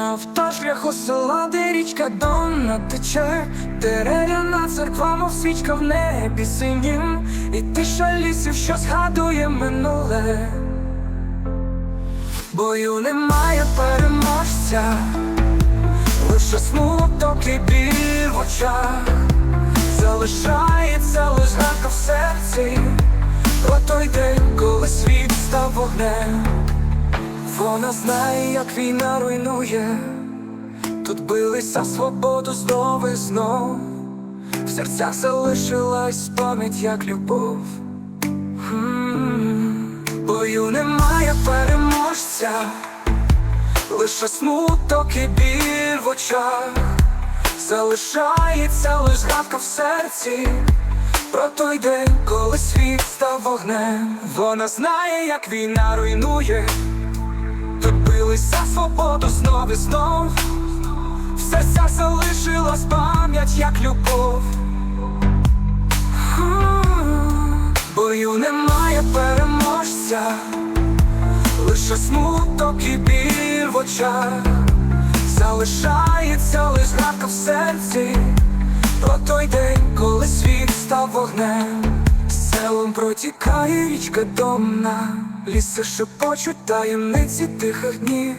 автошляху села, де річка Донна тече, Дерев'яна церква, мов свічка в небі синім, і тиша лісів, що згадує минуле. Бою немає переможця, лише смуток і біль в очах, залишається лиш в серці, про той день, коли. Вона знає, як війна руйнує, тут билися свободу знов і знов, в серцях залишилась пам'ять як любов. Бою немає переможця, лише смуток і біль в очах, залишається лиш згадка в серці. Про той день, коли світ став вогнем, вона знає, як війна руйнує. Билися свободу знов і знов. В серцях залишилась пам'ять, як любов. Бою немає переможця. Лише смуток і біль в очах. Залишається лиш згадка в серці Про той день, коли світ став вогнем. Селом протікає річка Домна Ліси шепочуть таємниці тихих днів.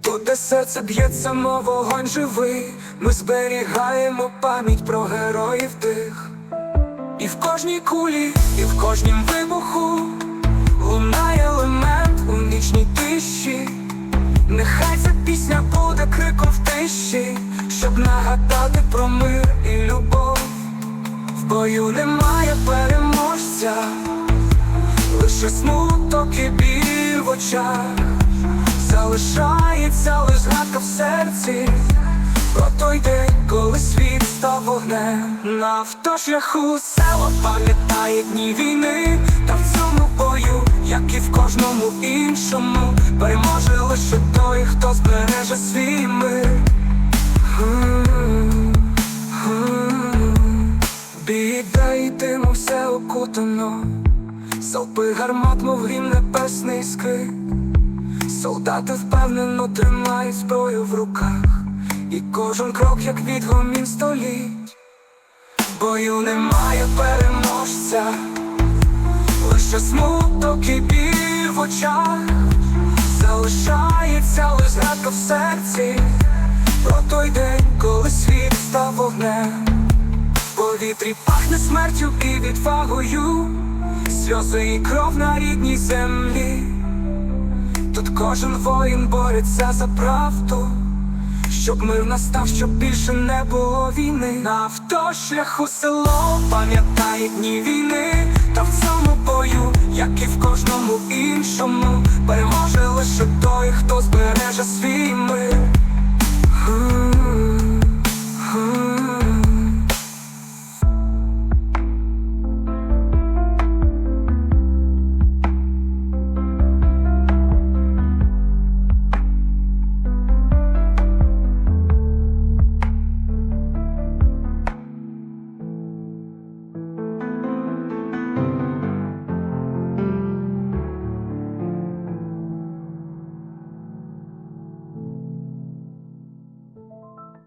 Тут, де серце б'ється, мов вогонь живий. Ми зберігаємо пам'ять про героїв тих. І в кожній кулі, і в кожнім вибуху Лунає елемент у нічній тиші. Нехай ця пісня буде криком в тиші, щоб нагадати про мир і любов. В бою немає переможця, лише смуток і біль в очах, залишається лиш згадка в серці, про той день, коли світ став вогнем. На автошляху село пам'ятає дні війни, та в цьому бою, як і в кожному іншому, переможе лише той, хто збереже свій мир. Біда і диму все окутано, Залпи гармат, мов грім небесний скрик. Солдати впевнено тримають зброю в руках, і кожен крок, як відгомін століть. Бою немає переможця, лише смуток і біль в очах, залишається лиш згадка в серці, про той день, коли світ став вогнем. В повітрі пахне смертю і відвагою, сльози і кров на рідній землі. Тут кожен воїн бореться за правду, щоб мир настав, щоб більше не було війни. На автошляху село пам'ятає дні війни, та в цьому бою, як і в кожному іншому, переможе лише той, хто збереже. М.